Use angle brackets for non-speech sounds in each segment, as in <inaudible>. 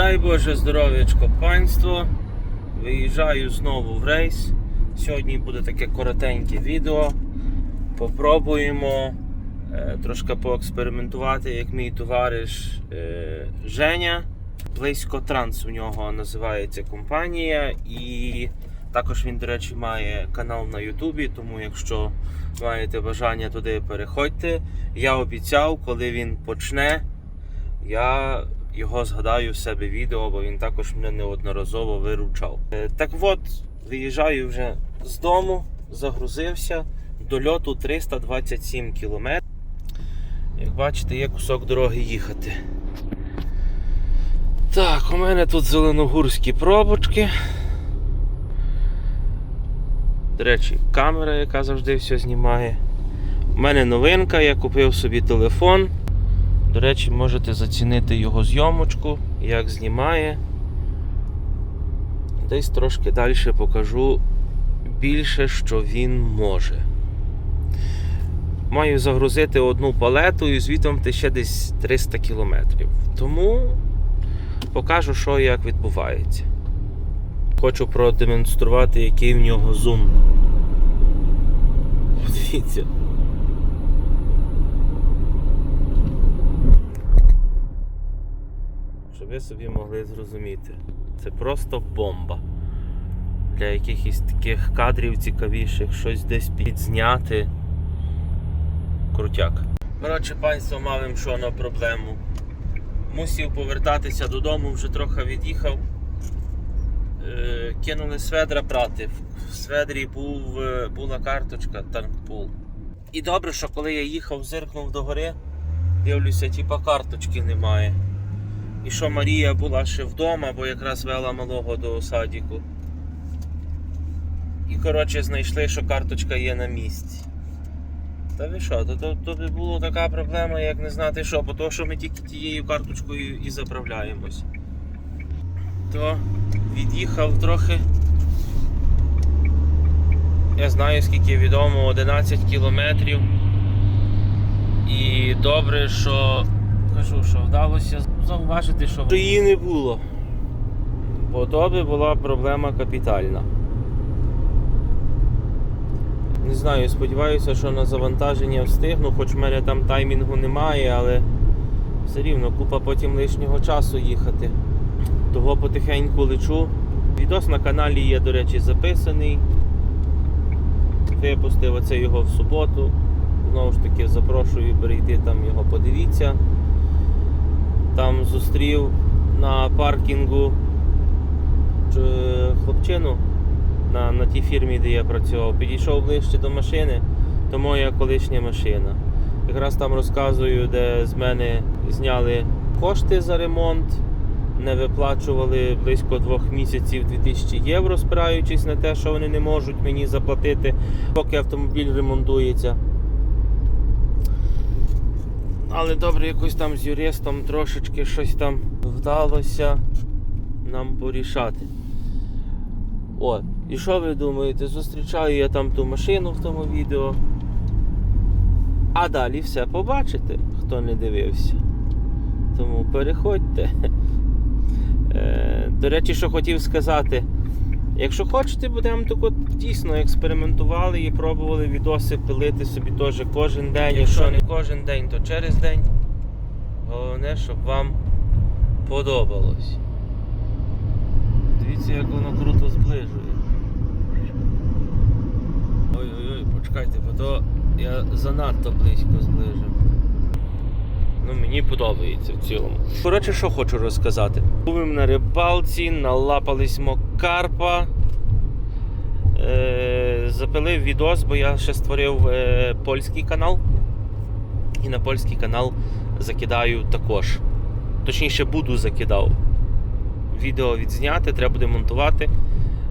Дай Боже здоров'ячко панство. Виїжджаю знову в рейс. Сьогодні буде таке коротеньке відео. Попробуємо е, трошки поекспериментувати, як мій товариш е, Женя. Близько Транс у нього називається компанія. І також він, до речі, має канал на Ютубі, тому якщо маєте бажання туди переходьте. Я обіцяв, коли він почне, я його згадаю в себе відео, бо він також мене неодноразово виручав. Е, Так от, виїжджаю вже з дому, загрузився. До льоту 327 км. Як бачите, є кусок дороги їхати. Так, у мене тут зеленогурські пробочки. До речі, камера, яка завжди все знімає. У мене новинка, я купив собі телефон. До речі, можете зацінити його зйомочку, як знімає. Десь трошки далі покажу більше, що він може. Маю загрузити одну палету і звітом ти ще десь 300 км. Тому покажу, що і як відбувається. Хочу продемонструвати, який в нього зум. Подивіться. Ви собі могли зрозуміти. Це просто бомба. Для якихось таких кадрів цікавіших, щось десь підзняти. Крутяк. Коротше, панство мав що на проблему. Мусів повертатися додому, вже трохи від'їхав. Е, кинули сведра брати. В сведрі був, е, була карточка танкпул. І добре, що коли я їхав, зиркнув до гори, дивлюся, типа карточки немає. І що Марія була ще вдома, бо якраз вела малого до садіку. І коротше знайшли, що карточка є на місці. Та ви що, то, то, то була така проблема, як не знати що, бо то, що ми тільки тією карточкою і заправляємось. То від'їхав трохи. Я знаю, скільки відомо, 11 кілометрів. І добре, що кажу, що вдалося зауважити, що її не було. Бо то би була проблема капітальна. Не знаю, сподіваюся, що на завантаження встигну, хоч в мене там таймінгу немає, але все рівно купа потім лишнього часу їхати. Того потихеньку лечу. Відос на каналі є, до речі, записаний. Випустив оце його в суботу. Знову ж таки, запрошую перейти там його подивіться. Там зустрів на паркінгу е, хлопчину на, на тій фірмі, де я працював. Підійшов ближче до машини, то моя колишня машина. Якраз там розказую, де з мене зняли кошти за ремонт, не виплачували близько двох місяців 2000 євро, спираючись на те, що вони не можуть мені заплатити, поки автомобіль ремонтується. Але добре, якось там з юристом трошечки щось там вдалося нам порішати. О, і що ви думаєте? Зустрічаю я там ту машину в тому відео. А далі все побачите, хто не дивився. Тому переходьте. <laughs> Е, До речі, що хотів сказати. Якщо хочете, будемо так от дійсно експериментували і пробували відоси пилити собі теж кожен день. Якщо не кожен день, то через день. Головне, щоб вам подобалось. Дивіться, як воно круто зближує. Ой-ой-ой, почекайте, бо то я занадто близько зближив. Ну, мені подобається в цілому. Коротше, що хочу розказати. Були на рибалці, налапались мокарпа. Е, запилив відос, бо я ще створив е, польський канал. І на польський канал закидаю також. Точніше, буду закидав. Відео відзняти, треба буде монтувати.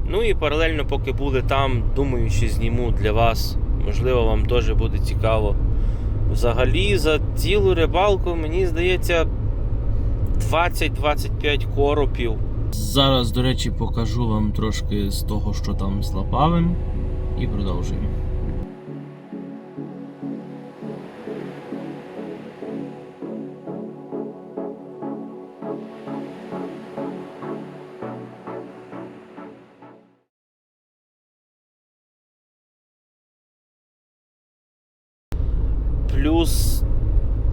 Ну і паралельно, поки були там, думаю, що зніму для вас. Можливо, вам теж буде цікаво. Взагалі, за цілу рибалку, мені здається, 20-25 коропів. Зараз, до речі, покажу вам трошки з того, що там з Лапавим, і продовжуємо. Плюс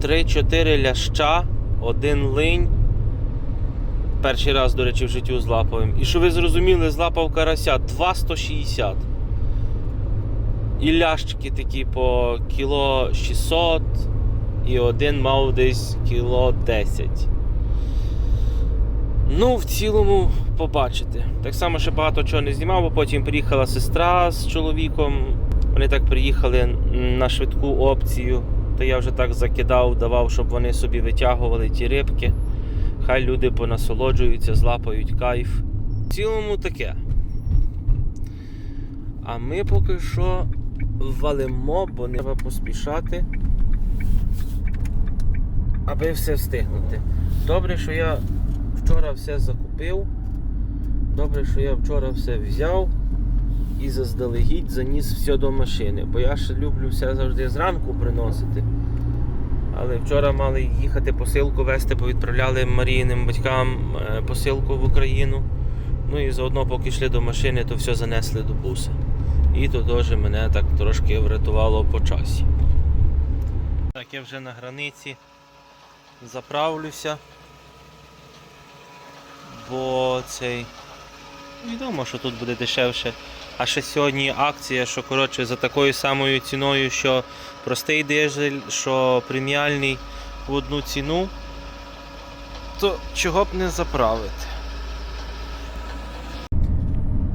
3-4 ляща, один линь. Перший раз, до речі, в життю злапав. І що ви зрозуміли, злапав карася 2,160. І лящики такі по кіло 600 і один мав десь кіло 10. Ну, в цілому, побачите. Так само ще багато чого не знімав, бо потім приїхала сестра з чоловіком. Вони так приїхали на швидку опцію. То я вже так закидав, давав, щоб вони собі витягували ті рибки. Хай люди понасолоджуються, злапають кайф. В цілому таке. А ми поки що валимо, бо не треба поспішати, аби все встигнути. Добре, що я вчора все закупив. Добре, що я вчора все взяв і заздалегідь заніс все до машини. Бо я ще люблю все завжди зранку приносити. Але вчора мали їхати посилку вести, бо відправляли Марійним батькам е, посилку в Україну. Ну і заодно, поки йшли до машини, то все занесли до буса. І то теж мене так трошки врятувало по часі. Так, я вже на границі заправлюся. Бо цей. Відомо, що тут буде дешевше. А ще сьогодні акція, що коротше за такою самою ціною, що простий дизель, що преміальний в одну ціну, то чого б не заправити.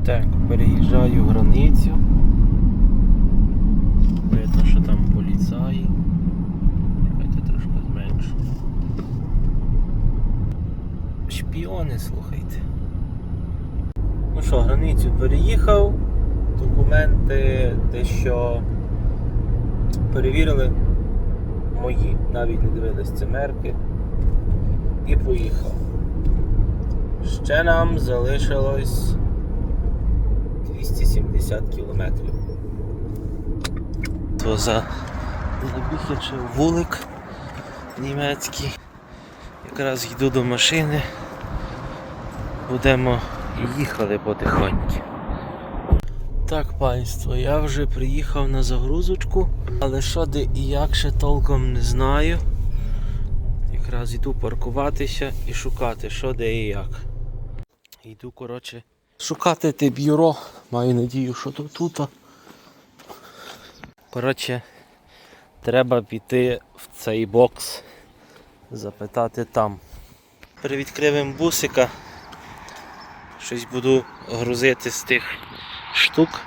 Так, переїжджаю границю. Видно, що там поліцаї. Чекайте трошки зменшу. Шпіони, слухайте. Ну що, границю переїхав, документи дещо перевірили мої, навіть не дивились цимерки і поїхав. Ще нам залишилось 270 кілометрів. То за забіг вулик німецький. Якраз йду до машини. Будемо їхали потихоньку. Так, панство, я вже приїхав на загрузочку, але що де і як ще толком не знаю. Якраз йду паркуватися і шукати, що де і як. Йду, коротше, шукати те бюро. Маю надію, що то тут. Коротше, треба піти в цей бокс, запитати там. Привідкривим бусика. Щось буду грузити з тих штук.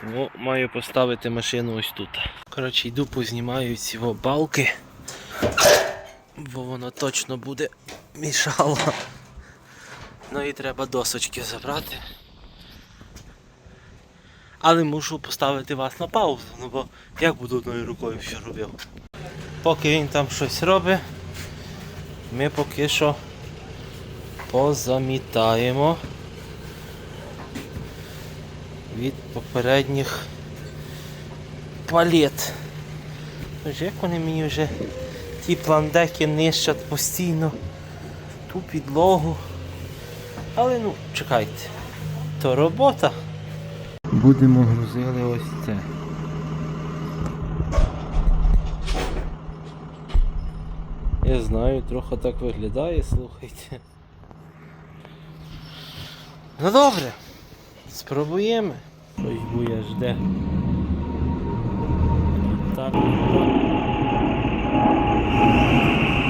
Тому маю поставити машину ось тут. Коротше, йду познімаю ці балки, бо воно точно буде мішало. Ну і треба досочки забрати. Але мушу поставити вас на паузу, ну бо як буду одною рукою все робив. Поки він там щось робить, ми поки що позамітаємо від попередніх палет. Тож як вони мені вже ті пландеки нищать постійно ту підлогу. Але ну, чекайте, то робота. Будемо грузили ось це. Я знаю, трохи так виглядає, слухайте. Ну добре, спробуємо. Щось буя жде. Так.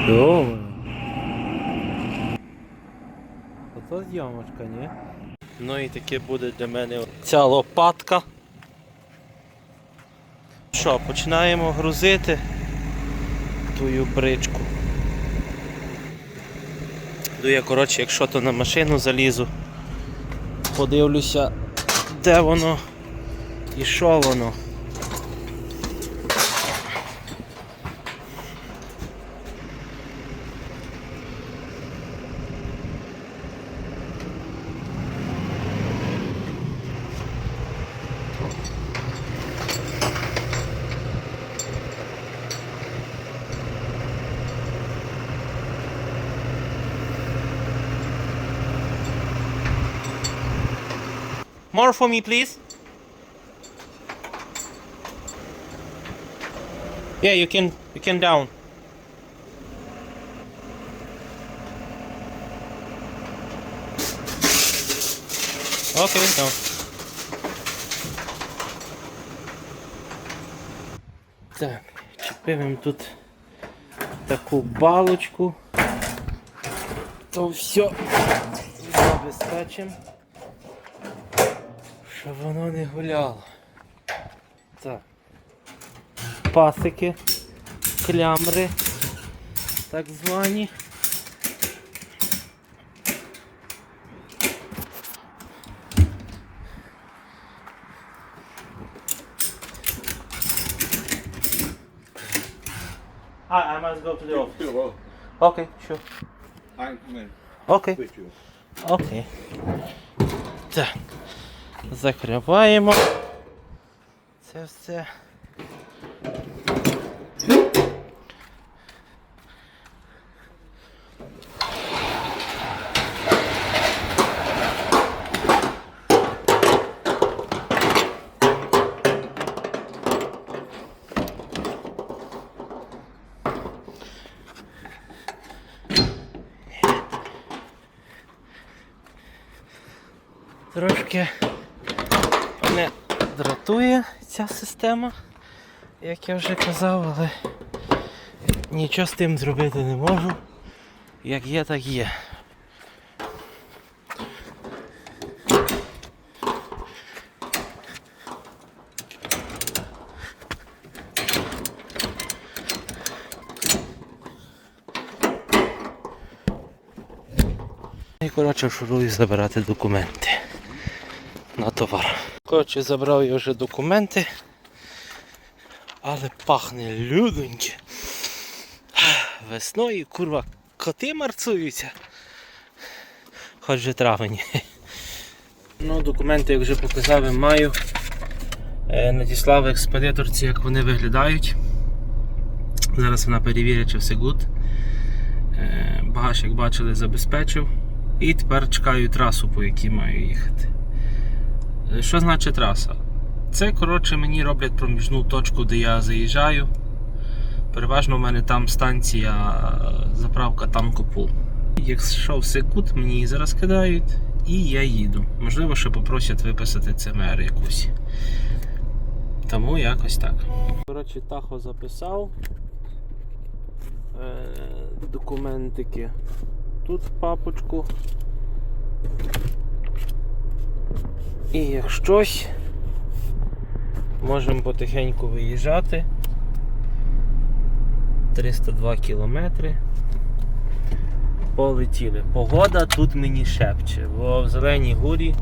Добре. Ото зйомочка, ні? Ну і таке буде для мене ця лопатка. Що, починаємо грузити тую бричку. Йду я, коротше, якщо то на машину залізу, подивлюся, де воно і що воно. More for me, please. Yeah, you can you can down. Okay, down. Так, чіпимо тут таку балочку. То все забезпечимо, Щоб воно не гуляло. Так. Пасики, клямри, так звані. I, I must go to the office. Sure, well, Okay, sure. I can come in Okay. with you. Окей. Так. Закриваємо. Це все. Трошки дратує ця система, як я вже казав, але нічого з тим зробити не можу. Як є, так є. І коротше шурую забирати документи на товар. Коротше, забрав я вже документи, але пахне людоньки. Весною, курва, коти марцуються. Хоч же травень. Ну, документи, як вже показав, я маю. Е, Надіслав експедиторці, як вони виглядають. Зараз вона перевірить, чи все гуд. Е, Багаж, як бачили, забезпечив. І тепер чекаю трасу, по якій маю їхати. Що значить траса? Це, коротше, мені роблять проміжну точку, де я заїжджаю. Переважно в мене там станція е, заправка танкопул. Якщо все кут, мені її зараз кидають і я їду. Можливо, ще попросять виписати ЦМР якусь. Тому якось так. Коротше, Тахо записав е, документики. Тут в папочку. І як щось, можемо потихеньку виїжджати. 302 кілометри. Полетіли. Погода тут мені шепче, бо в Зеленій горі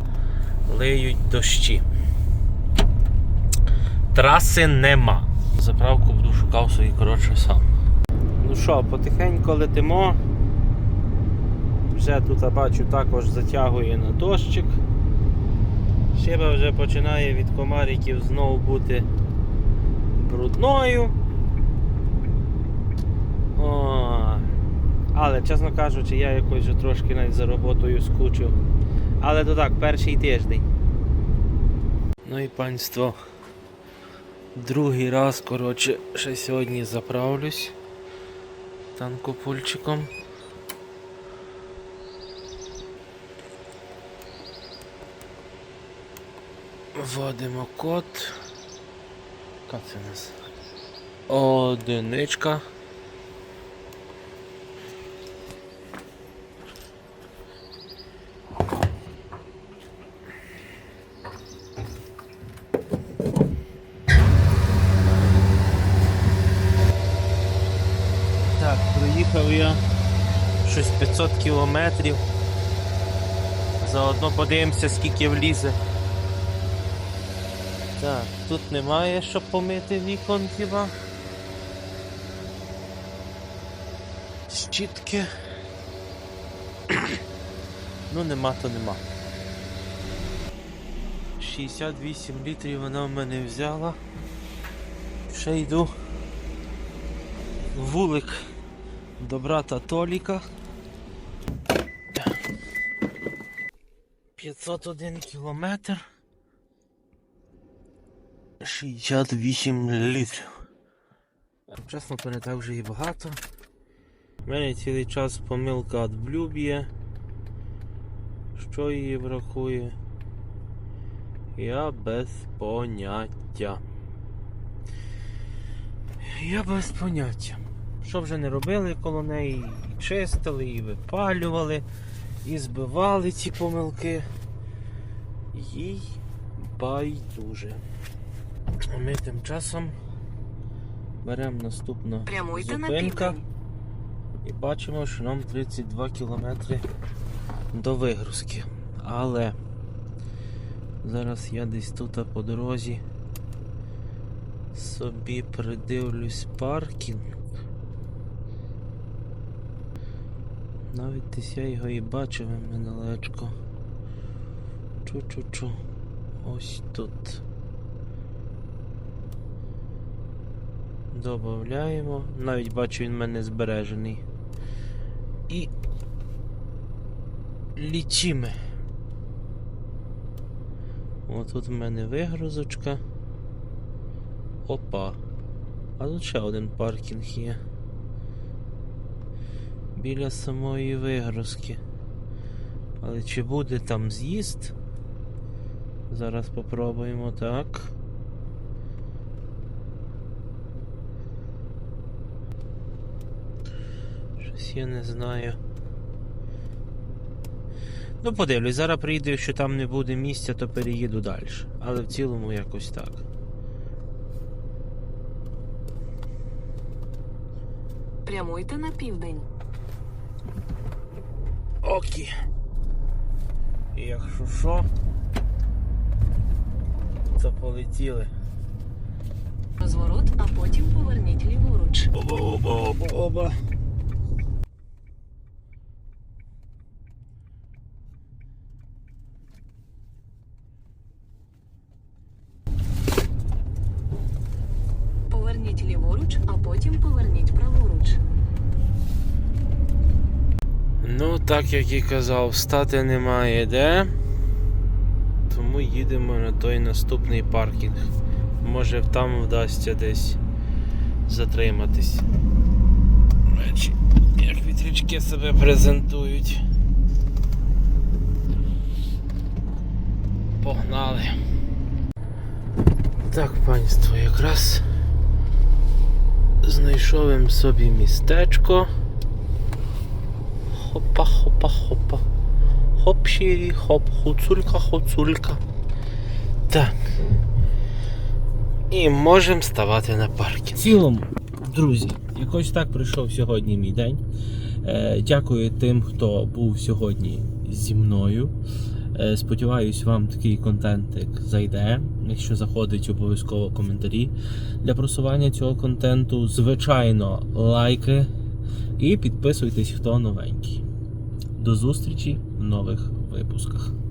лиють дощі. Траси нема. Заправку буду шукав собі коротше сам. Ну що, потихеньку летимо. Вже тут бачу також затягує на дощик. Шиба вже починає від комариків знову бути брудною. О, але, чесно кажучи, я якось вже трошки навіть за роботою скучив. Але то так, перший тиждень. Ну і панство. Другий раз, коротше, ще сьогодні заправлюсь танкопульчиком. Вводимо код. Яка це нас? Одиничка. Так, проїхав я щось 500 кілометрів. Заодно подивимося, скільки влізе. Так, тут немає що помити вікон хіба. Щітки. <clears throat> ну нема, то нема. 68 літрів вона в мене взяла. Ще йду вулик до брата Толіка. 501 кілометр. 68 літрів. Чесно, то не так вже і багато. У мене цілий час помилка від Blue б'є. Що її врахує? Я без поняття. Я без поняття. Що вже не робили коло неї, і чистили, і випалювали, і збивали ці помилки. Їй байдуже. А ми тим часом беремо наступну Прямуйте зупинка і бачимо, що нам 32 кілометри до вигрузки. Але зараз я десь тут по дорозі собі придивлюсь паркінг. Навіть десь я його і бачив недалечко. Чу-чу-чу. Ось тут. Добавляємо. Навіть бачу, він в мене збережений. І лічимо. О, тут в мене вигрузочка. Опа. А тут ще один паркінг є. Біля самої вигрузки. Але чи буде там з'їзд? Зараз попробуємо так. Щось я не знаю. Ну, подивлюсь, зараз прийду, якщо там не буде місця, то переїду далі. Але в цілому якось так. Прямуйте на південь. Окі. Якщо що, то полетіли. Розворот, а потім поверніть ліворуч. Оба, оба, оба, оба. Поверніть ліворуч, а потім поверніть праворуч. Ну, так як і казав, стати немає де. Тому їдемо на той наступний паркінг. Може там вдасться десь затриматись. Як вітрячки себе презентують. Погнали. Так, панство, якраз знайшов їм собі містечко. Хопа, хопа, хопа. Хоп, шірі, хоп, хуцулька, хуцулька. Так. І можемо ставати на паркінг. В цілому, друзі, якось так прийшов сьогодні мій день. Е, дякую тим, хто був сьогодні зі мною. Е, сподіваюсь, вам такий контентик зайде. Якщо заходить, обов'язково коментарі для просування цього контенту. Звичайно, лайки і підписуйтесь, хто новенький. До зустрічі в нових випусках.